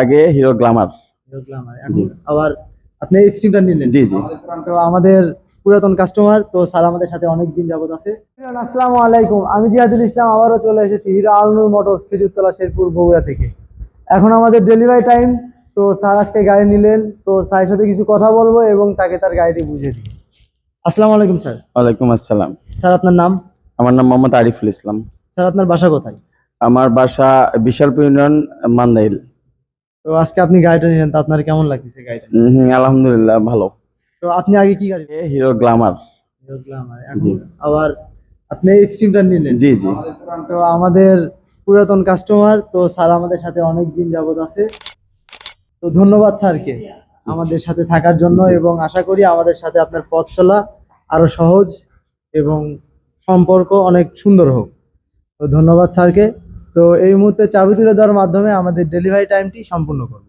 আগে hero Glamour জি। আবার আপনি এক্সট্রিমটা নিলেন। জি জি। তো আমাদের পুরাতন কাস্টমার তো স্যার আমাদের সাথে অনেক দিন যাবত আছে। আসসালামু আলাইকুম। আমি জিয়াদুল ইসলাম আবারও চলে এসেছি হিরো আলনুর মোটরস খেজুরতলা শেরপুর বগুড়া থেকে। এখন আমাদের ডেলিভারি টাইম তো স্যার আজকে গাড়ি নিলেন তো স্যারের সাথে কিছু কথা বলব এবং তাকে তার গাড়িটি বুঝিয়ে দিই আসসালামু আলাইকুম স্যার। ওয়ালাইকুম আসসালাম। স্যার আপনার নাম? আমার নাম মোহাম্মদ আরিফুল ইসলাম। স্যার আপনার বাসা কোথায়? আমার বাসা বিশালপুর ইউনিয়ন মান্দাইল। তো আজকে আপনি গাড়িটা নিলেন তো আপনার কেমন লাগতেছে গাড়িটা হুম, আলহামদুলিল্লাহ ভালো। তো আপনি আগে কি গাড়ি হিরো গ্লামার জি। আবার আপনি এক্সট্রিমটা নিলেন। জি জি। তো আমাদের পুরাতন কাস্টমার তো স্যার আমাদের সাথে অনেক দিন যাবত আছে। তো ধন্যবাদ স্যারকে আমাদের সাথে থাকার জন্য এবং আশা করি আমাদের সাথে আপনার পথ চলা আরও সহজ এবং সম্পর্ক অনেক সুন্দর হোক। তো ধন্যবাদ স্যারকে। তো এই মুহূর্তে চাবি তুলে দেওয়ার মাধ্যমে আমাদের ডেলিভারি টাইমটি সম্পূর্ণ করব।